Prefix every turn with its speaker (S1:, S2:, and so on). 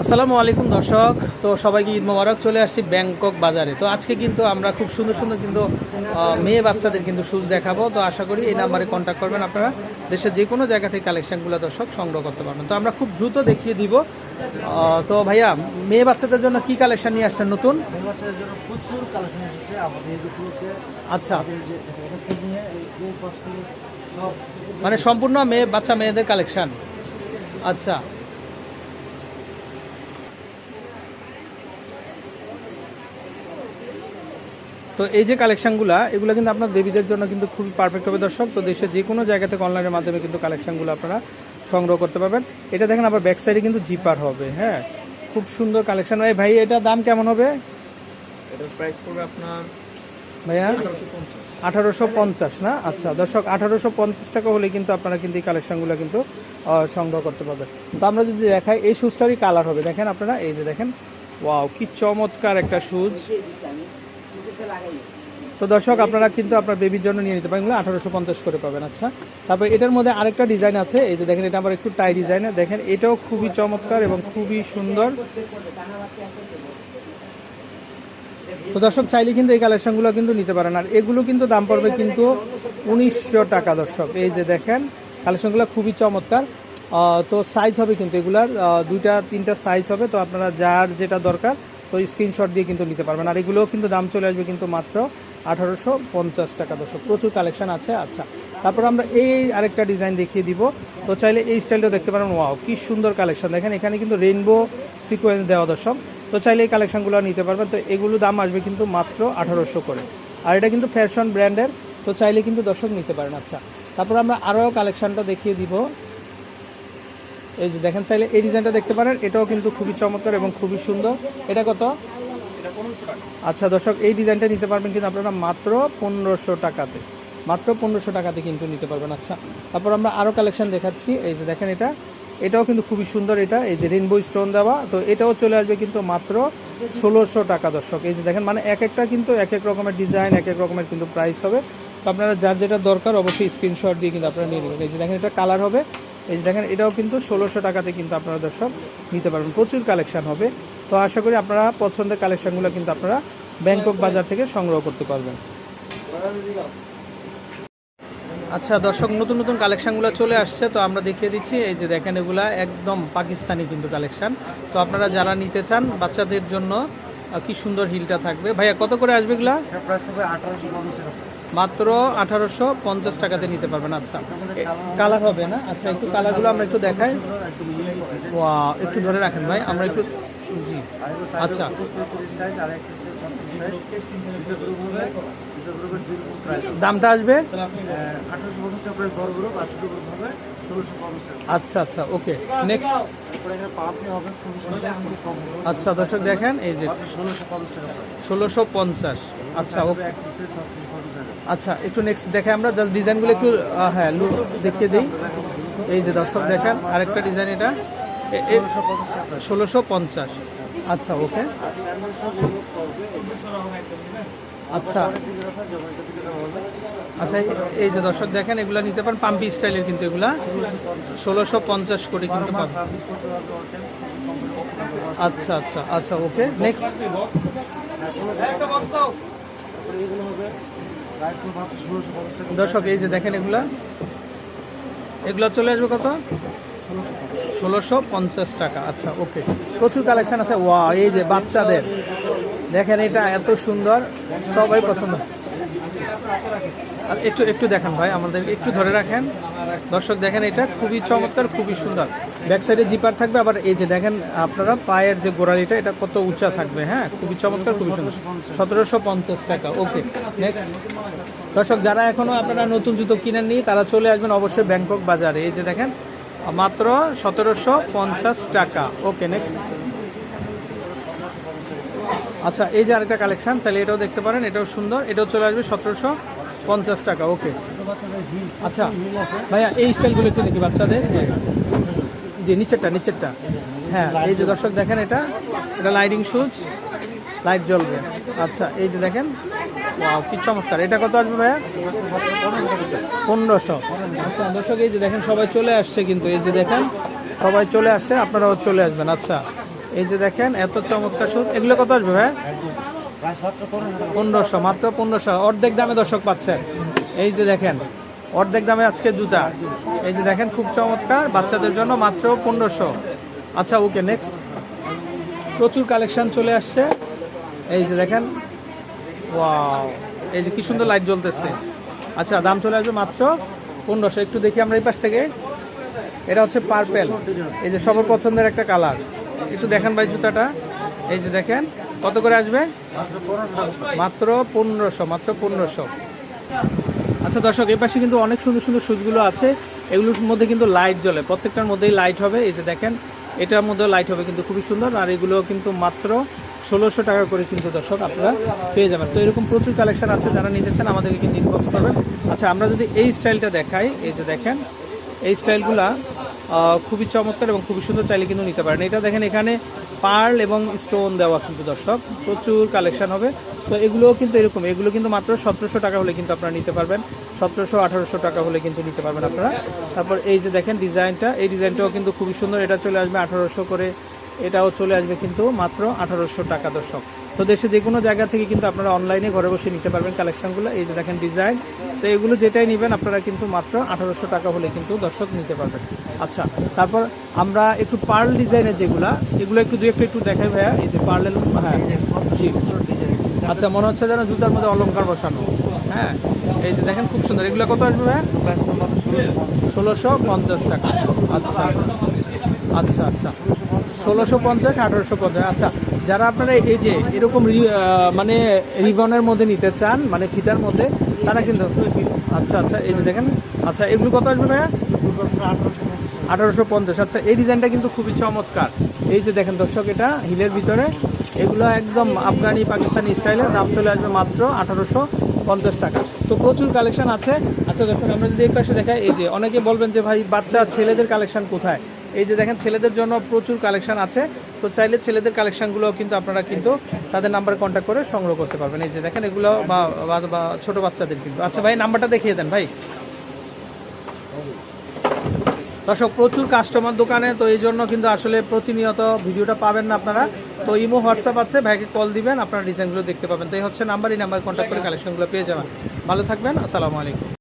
S1: আসসালামু আলাইকুম দর্শক। তো সবাইকে ঈদ মোবারক চলে আসছি ব্যাংকক বাজারে। তো আজকে কিন্তু আমরা খুব সুন্দর সুন্দর কিন্তু মেয়ে বাচ্চাদের কিন্তু শুজ দেখাবো। তো আশা করি এই নাম্বারে কন্ট্যাক্ট করবেন আপনারা। দেশের যে কোনো জায়গা থেকে কালেকশনগুলো দর্শক সংগ্রহ করতে পারবেন। তো আমরা খুব দ্রুত দেখিয়ে দিব। তো ভাইয়া মেয়ে বাচ্চাদের জন্য কি কালেকশন নিয়ে আসছেন নতুন? আচ্ছা। মানে সম্পূর্ণ মেয়ে বাচ্চা মেয়েদের কালেকশন আচ্ছা। তো এই যে কালেকশনগুলো এগুলো কিন্তু আপনার দেবীদের জন্য কিন্তু খুবই পারফেক্ট হবে দর্শক। তো দেশের যে কোনো জায়গা থেকে অনলাইনের মাধ্যমে কিন্তু কালেকশনগুলো আপনারা সংগ্রহ করতে পারবেন। এটা দেখেন আবার ব্যাক সাইডে কিন্তু জিপার হবে হ্যাঁ? খুব সুন্দর কালেকশন ভাই ভাই এটা দাম কেমন হবে?
S2: এটার প্রাইস পড়বে আপনার
S1: ভাইয়া? আঠারোশো পঞ্চাশ। না? আচ্ছা দর্শক আঠারোশো পঞ্চাশ টাকা হলে কিন্তু আপনারা কিন্তু এই কালেকশনগুলো কিন্তু সংগ্রহ করতে পারবেন। তো আমরা যদি দেখাই এই শুজটারই কালার হবে। দেখেন আপনারা এই যে দেখেন ওয়াও কি চমৎকার একটা শুজ তো দর্শক, আপনারা কিন্তু আপনার বেবির জন্য নিয়ে নিতে পারেন। আঠারোশো পঞ্চাশ করে পাবেন আচ্ছা। তারপর এটার মধ্যে আরেকটা ডিজাইন আছে। এই যে দেখেন, এটা আবার একটু টাই ডিজাইনের দেখেন, এটাও খুবই চমৎকার এবং খুবই সুন্দর। তো দর্শক, চাইলে কিন্তু এই কালেকশনগুলো কিন্তু নিতে পারেন। আর এগুলো কিন্তু দাম পড়বে কিন্তু উনিশশো টাকা, দর্শক। এই যে দেখেন কালেকশনগুলো খুবই চমৎকার। তো সাইজ হবে কিন্তু এগুলার। দুইটা, তিনটা সাইজ হবে। তো আপনারা যার যেটা দরকার, তো স্ক্রিনশট দিয়ে কিন্তু নিতে পারবেন। আর এগুলোও কিন্তু দাম চলে আসবে কিন্তু মাত্র আঠারোশো পঞ্চাশ টাকা দর্শক, প্রচুর কালেকশন আছে। আচ্ছা তারপর আমরা এই আরেকটা ডিজাইন দেখিয়ে দিব। তো চাইলে এই স্টাইলটা দেখতে পারেন। ওয়াও, কি সুন্দর কালেকশন। দেখেন, এখানে কিন্তু রেইনবো সিকোয়েন্স দেওয়া দর্শক। তো চাইলে এই কালেকশনগুলো নিতে পারবেন। তো এগুলো দাম আসবে কিন্তু মাত্র আঠারোশো করে। আর এটা কিন্তু ফ্যাশন ব্র্যান্ডের। তো চাইলে কিন্তু দর্শক নিতে পারেন। আচ্ছা তারপর আমরা আরও কালেকশনটা দেখিয়ে দিব। এই যে দেখেন, চাইলে এই ডিজাইনটা দেখতে পারেন। এটাও কিন্তু খুবই চমৎকার এবং খুবই সুন্দর। এটা কত? আচ্ছা দর্শক, এই ডিজাইনটা নিতে পারবেন কিন্তু আপনারা মাত্র পনেরোশো টাকাতে। মাত্র পনেরোশো টাকাতে কিন্তু নিতে পারবেন। আচ্ছা তারপর আমরা আরও কালেকশন দেখাচ্ছি। এই যে দেখেন এটা, এটাও কিন্তু খুবই সুন্দর এটা। এই যে রেনবো স্টোন দেওয়া, তো এটাও চলে আসবে কিন্তু মাত্র ষোলোশো টাকা, দর্শক। এই যে দেখেন মানে এক একটা কিন্তু এক এক রকমের ডিজাইন এক এক রকমের কিন্তু প্রাইস হবে। তো আপনারা যার যেটা দরকার অবশ্যই স্ক্রিনশট দিয়ে কিন্তু আপনারা নিয়ে নেবেন। এই যে দেখেন, এটা কালার হবে। এই যে দেখেন, এটাও কিন্তু ষোলোশো টাকাতে কিন্তু আপনারা, দর্শক, নিতে পারবেন। প্রচুর কালেকশন হবে। তো আশা করি আপনারা পছন্দের কালেকশনগুলো কিন্তু আপনারা ব্যাংকক বাজার থেকে সংগ্রহ করতে পারবেন। আচ্ছা দর্শক, নতুন নতুন কালেকশনগুলো চলে আসছে, তো আমরা দেখিয়ে দিচ্ছি, এই যে দেখেন এগুলা একদম পাকিস্তানি কিন্তু কালেকশন। তো আপনারা যারা নিতে চান, বাচ্চাদের জন্য কি সুন্দর হিলটা থাকবে। ভাইয়া, কত করে আসবে এগুলা? মাত্র আঠারোশো পঞ্চাশ টাকাতে নিতে পারবেন আচ্ছা। কালার হবে না? আচ্ছা একটু কালারগুলো আমরা একটু দেখাই। একটু ধরে রাখেন ভাই, আমরা একটু আচ্ছা। দামটা আসবে? আচ্ছা আচ্ছা ওকে। নেক্সট আচ্ছা দর্শক দেখেন, এই যে
S2: ষোলোশো পঞ্চাশ।
S1: আচ্ছা ওকে। আচ্ছা একটু নেক্সট দেখাই আমরা জাস্ট ডিজাইনগুলো একটু হ্যাঁ লু দেখিয়ে দিই। এই যে দর্শক দেখেন, আরেকটা ডিজাইন এটা।
S2: ষোলোশো পঞ্চাশ।
S1: আচ্ছা ওকে। আচ্ছা। আচ্ছা এই- যে দর্শক দেখেন, এগুলা নিতে পারেন। পাম্পি স্টাইলের কিন্তু এগুলা। ষোলোশো পঞ্চাশ করে কিন্তু আচ্ছা আচ্ছা আচ্ছা ওকে। নেক্সট দর্শক, এই যে দেখেন এগুলা। এগুলো চলে আসবে কত? ষোলোশো পঞ্চাশ টাকা। আচ্ছা ওকে। প্রচুর কালেকশন আছে। ওয়া এই যে বাচ্চাদের। দেখেন এটা এত সুন্দর। সবাই পছন্দ। আর একটু একটু দেখেন ভাই, আমাদের একটু ধরে রাখেন। দর্শক, দেখেন এটা খুবই চমৎকার, খুবই সুন্দর। ব্যাক সাইডে জিপার থাকবে, আবার এই যে দেখেন আপনারা পায়ের যে গোড়ালিটা, এটা কত উঁচা থাকবে হ্যাঁ? খুবই চমৎকার, খুবই সুন্দর। সতেরোশো পঞ্চাশ টাকা। ওকে নেক্সট দর্শক, যারা এখনও আপনারা নতুন জুতো কিনেননি, তারা চলে আসবেন অবশ্যই ব্যাংকক বাজারে। এই যে দেখেন মাত্র সতেরোশো পঞ্চাশ টাকা। ওকে নেক্সট আচ্ছা এই যে আরেকটা কালেকশন তাহলে এটাও দেখতে পারেন, এটাও সুন্দর, এটাও চলে আসবে সতেরোশো পঞ্চাশ টাকা। ওকে আচ্ছা ভাইয়া, এই স্টাইলগুলো একটু দেখি বাচ্চাদের। যে নিচেরটা নিচেরটা। হ্যাঁ এই যে দর্শক দেখেন এটা এটা লাইটিং শুজ লাইট জ্বলবে। আচ্ছা এই যে দেখেন। কি চমৎকার। এটা কত আসবে ভাইয়া? পনেরোশো। দর্শক এই যে দেখেন, সবাই চলে আসছে কিন্তু, এই যে দেখেন, সবাই চলে আসছে, আপনারাও চলে আসবেন। আচ্ছা এই যে দেখেন, এত চমৎকার সুদ এগুলো কত আসবে ভাই
S2: প্রাইস মাত্র পনেরো টাকা
S1: পনেরোশো, মাত্র পনেরোশো। অর্ধেক দামে দর্শক পাচ্ছেন। এই যে দেখেন, অর্ধেক দামে আজকে জুতা। এই যে দেখেন, খুব চমৎকার। বাচ্চাদের জন্য মাত্র পনেরোশো। আচ্ছা ওকে নেক্সট প্রচুর কালেকশন চলে আসছে। এই যে দেখেন, ওয়াও, এই যে কি সুন্দর লাইট জ্বলতেছে। আচ্ছা দাম চলে আসবে মাত্র পনেরোশো। একটু দেখি আমরা এই পাশ থেকে। এটা হচ্ছে পার্পেল এই যে সবার পছন্দের একটা কালার একটু দেখেন ভাই জুতাটা। এই যে দেখেন, কত করে আসবে?
S2: মাত্র
S1: পনেরোশো মাত্র পনেরোশো। আচ্ছা দর্শক, এই পাশে কিন্তু অনেক সুন্দর সুন্দর সুজগুলো আছে। এগুলোর মধ্যে কিন্তু লাইট জ্বলে। প্রত্যেকটার মধ্যেই লাইট হবে। এই যে দেখেন, এটার মধ্যেও লাইট হবে, কিন্তু খুবই সুন্দর। আর এগুলো কিন্তু মাত্র ষোলোশো টাকা করে কিন্তু দর্শক আপনারা পেয়ে যাবেন। তো এরকম প্রচুর কালেকশন আছে যারা নিতে চান আমাদেরকে কিন্তু ইনবক্স করবেন। আচ্ছা আমরা যদি এই স্টাইলটা দেখাই, এই যে দেখেন, এই স্টাইলগুলা খুবই চমৎকার এবং খুবই সুন্দর চাইলে কিন্তু নিতে পারেন। এটা দেখেন, এখানে পার্ল এবং স্টোন দেওয়া কিন্তু দর্শক, প্রচুর কালেকশন হবে। তো এগুলোও কিন্তু এরকম, এগুলো কিন্তু মাত্র সতেরোশো টাকা হলে কিন্তু আপনারা নিতে পারবেন। সতেরোশো, আঠারোশো টাকা হলে কিন্তু নিতে পারবেন আপনারা। তারপর এই যে দেখেন ডিজাইনটা এই ডিজাইনটাও কিন্তু খুবই সুন্দর। এটা চলে আসবে আঠারোশো করে এটাও চলে আসবে কিন্তু মাত্র আঠারোশো টাকা দর্শক। তো দেশে যে কোনো জায়গা থেকে কিন্তু আপনারা অনলাইনে ঘরে বসে নিতে পারবেন কালেকশনগুলো এই যে দেখেন ডিজাইন তো এগুলো যেটাই নেবেন আপনারা কিন্তু মাত্র আঠারোশো টাকা হলে কিন্তু দর্শক নিতে পারবেন। আচ্ছা তারপর আমরা একটু পার্ল ডিজাইনের যেগুলা, এগুলো একটু দু একটু একটু দেখাই ভাইয়া। এই যে পার্লের হ্যাঁ জি। আচ্ছা মনে হচ্ছে যেন জুতার মধ্যে অলঙ্কার বসানো। হ্যাঁ এই যে দেখেন খুব সুন্দর। এগুলো কত আসবে ভাইয়া?
S2: ষোলোশো
S1: পঞ্চাশ টাকা। আচ্ছা আচ্ছা আচ্ছা। ষোলোশো পঞ্চাশ, আঠারোশো পঞ্চাশ। আচ্ছা যারা আপনারা এই যে এরকম মানে রিবনের মধ্যে নিতে চান মানে ফিতার মধ্যে, তারা কিন্তু আচ্ছা আচ্ছা এই যে দেখেন। আচ্ছা এগুলো কত আসবে ভাইয়া? আঠারোশো পঞ্চাশ। আচ্ছা এই ডিজাইনটা কিন্তু খুবই চমৎকার। এই যে দেখেন দর্শক, এটা হিলের ভিতরে। এগুলো একদম আফগানি পাকিস্তানি স্টাইলের দাম চলে আসবে মাত্র আঠারোশো পঞ্চাশ টাকা। তো প্রচুর কালেকশন আছে। আচ্ছা দর্শক, আমরা যদি এই পাশে দেখাই, এই যে অনেকে বলবেন যে, ভাই, বাচ্চা, ছেলেদের কালেকশন কোথায়? এই যে দেখেন, ছেলেদের জন্য প্রচুর কালেকশন আছে। তো চাইলে ছেলেদের কালেকশনগুলো কিন্তু আপনারা কিন্তু তাদের নাম্বারে কন্ট্যাক্ট করে সংগ্রহ করতে পারবেন। এই যে দেখেন, এগুলো বা ছোট বাচ্চাদের কিন্তু। আচ্ছা ভাই, নাম্বারটা দেখিয়ে দেন ভাই। দর্শক, প্রচুর কাস্টমার দোকানে, তো এই জন্য কিন্তু আসলে প্রতিনিয়ত ভিডিওটা পাবেন না আপনারা। তো ইমো, হোয়াটসঅ্যাপ আছে, ভাইকে কল দিবেন, আপনারা ডিজাইনগুলো দেখতে পাবেন। তো এই হচ্ছে নাম্বার, এই নাম্বার কন্ট্যাক্ট করে কালেকশনগুলো পেয়ে যাবেন। ভালো থাকবেন, আসসালামু আলাইকুম।